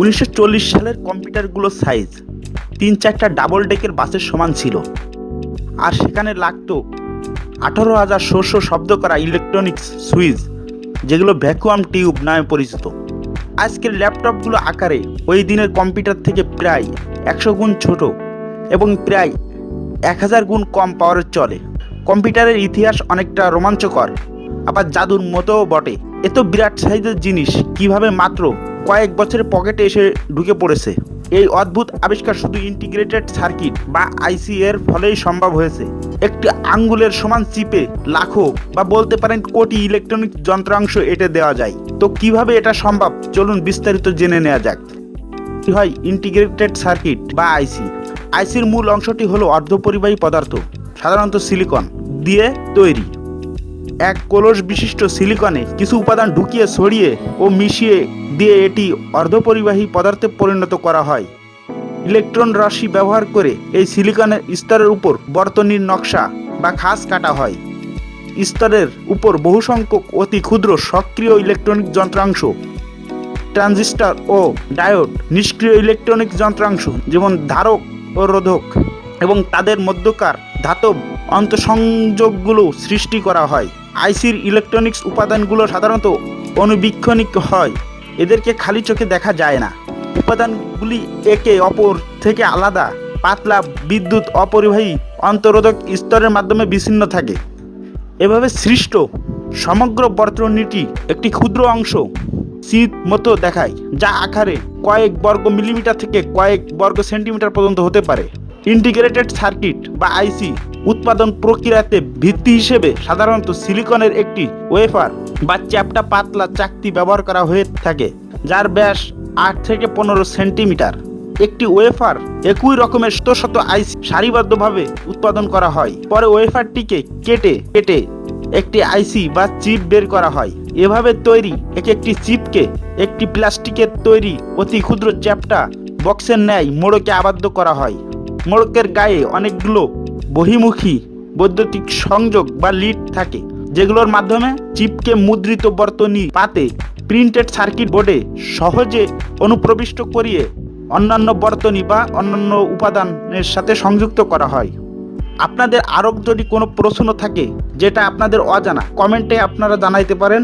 উনিশশো চল্লিশ সালের কম্পিউটারগুলোর সাইজ তিন চারটা ডাবল ডেকের বাসের সমান ছিল। আর সেখানে লাগতো আঠারো হাজার শস্য শব্দ করা ইলেকট্রনিক্স সুইচ যেগুলো ভ্যাকুয়াম টিউব নামে পরিচিত। আজকের ল্যাপটপগুলো আকারে ওই দিনের কম্পিউটার থেকে প্রায় একশো গুণ ছোট এবং প্রায় এক হাজার গুণ কম পাওয়ারের চলে। কম্পিউটারের ইতিহাস অনেকটা রোমাঞ্চকর, আবার জাদুর মতোও বটে। এত বিরাট সাইজের জিনিস, কীভাবে মাত্র কয়েক বছরের পকেটে এসে ঢুকে পড়েছে। এই অদ্ভুত আবিষ্কার শুধু ইন্টিগ্রেটেড সার্কিট বা আইসি এর ফলেই সম্ভব হয়েছে। একটি আঙ্গুলের সমান চিপে লাখো বা বলতে পারেন কোটি ইলেকট্রনিক যন্ত্রাংশ এটে দেওয়া যায়। তো কীভাবে এটা সম্ভব? চলুন বিস্তারিত জেনে নেওয়া যাক। কি হয় ইন্টিগ্রেটেড সার্কিট বা আইসি। আইসির মূল অংশটি হলো অর্ধপরিবাহী পদার্থ, সাধারণত সিলিকন, দিয়ে তৈরি। এক কলস বিশিষ্ট সিলিকনে কিছু উপাদান ঢুকিয়ে ছড়িয়ে ও মিশিয়ে দিয়ে এটি অর্ধপরিবাহী পদার্থে পরিণত করা হয়। ইলেকট্রন রাশি ব্যবহার করে এই সিলিকনের স্তরের উপর বর্তনীর নকশা বা খাস কাটা হয়। স্তরের উপর বহু সংখ্যক অতি ক্ষুদ্র সক্রিয় ইলেকট্রনিক যন্ত্রাংশ, ট্রানজিস্টার ও ডায়োড, নিষ্ক্রিয় ইলেকট্রনিক যন্ত্রাংশ যেমন ধারক ও রোধক এবং তাদের মধ্যকার ধাতব অন্তঃসংযোগগুলো সৃষ্টি করা হয়। আইসির ইলেকট্রনিক্স উপাদানগুলো সাধারণত অনুবীক্ষণিক হয়। এদেরকে খালি চোখে দেখা যায় না। উপাদানগুলি একে অপর থেকে আলাদা, পাতলা, বিদ্যুৎ, অপরিবাহী, অন্তরোধক স্তরের মাধ্যমে বিচ্ছিন্ন থাকে। এভাবে সৃষ্ট সমগ্র বর্তনীটি একটি ক্ষুদ্র অংশ শীত মতো দেখায়, যা আকারে কয়েক বর্গ মিলিমিটার থেকে কয়েক বর্গ সেন্টিমিটার পর্যন্ত হতে পারে। ইন্টিগ্রেটেড সার্কিট বা আইসি উৎপাদন প্রক্রিয়াতে ভিত্তি হিসেবে সাধারণত সিলিকনের একটি ওয়েফার বা চ্যাপটা পাতলা চাকতি ব্যবহার করা হয়ে থাকে, যার ব্যাস আট থেকে পনেরো সেন্টিমিটার। একটি ওয়েফার একই রকমের শত শত আইসি সারিবদ্ধভাবে উৎপাদন করা হয়। পরে ওয়েফারটিকে কেটে কেটে একটি আইসি বা চিপ বের করা হয়। এভাবে তৈরি এক একটি চিপকে একটি প্লাস্টিকের তৈরি অতি ক্ষুদ্র চ্যাপটা বক্সের ন্যায় মোড়কে আবদ্ধ করা হয়। মোড়কের গায়ে অনেকগুলো বহিমুখী বৈদ্যুতিক সংযোগ বা লিড থাকে, যেগুলোর মাধ্যমে চিপকে মুদ্রিত বর্তনী পাতে প্রিন্টেড সার্কিট বোর্ডে সহজে অনুপ্রবিষ্ট করিয়ে অন্যান্য বর্তনী বা অন্যান্য উপাদানের সাথে সংযুক্ত করা হয়। আপনাদের আরও যদি কোনো প্রশ্ন থাকে, যেটা আপনাদের অজানা, কমেন্টে আপনারা জানাইতে পারেন।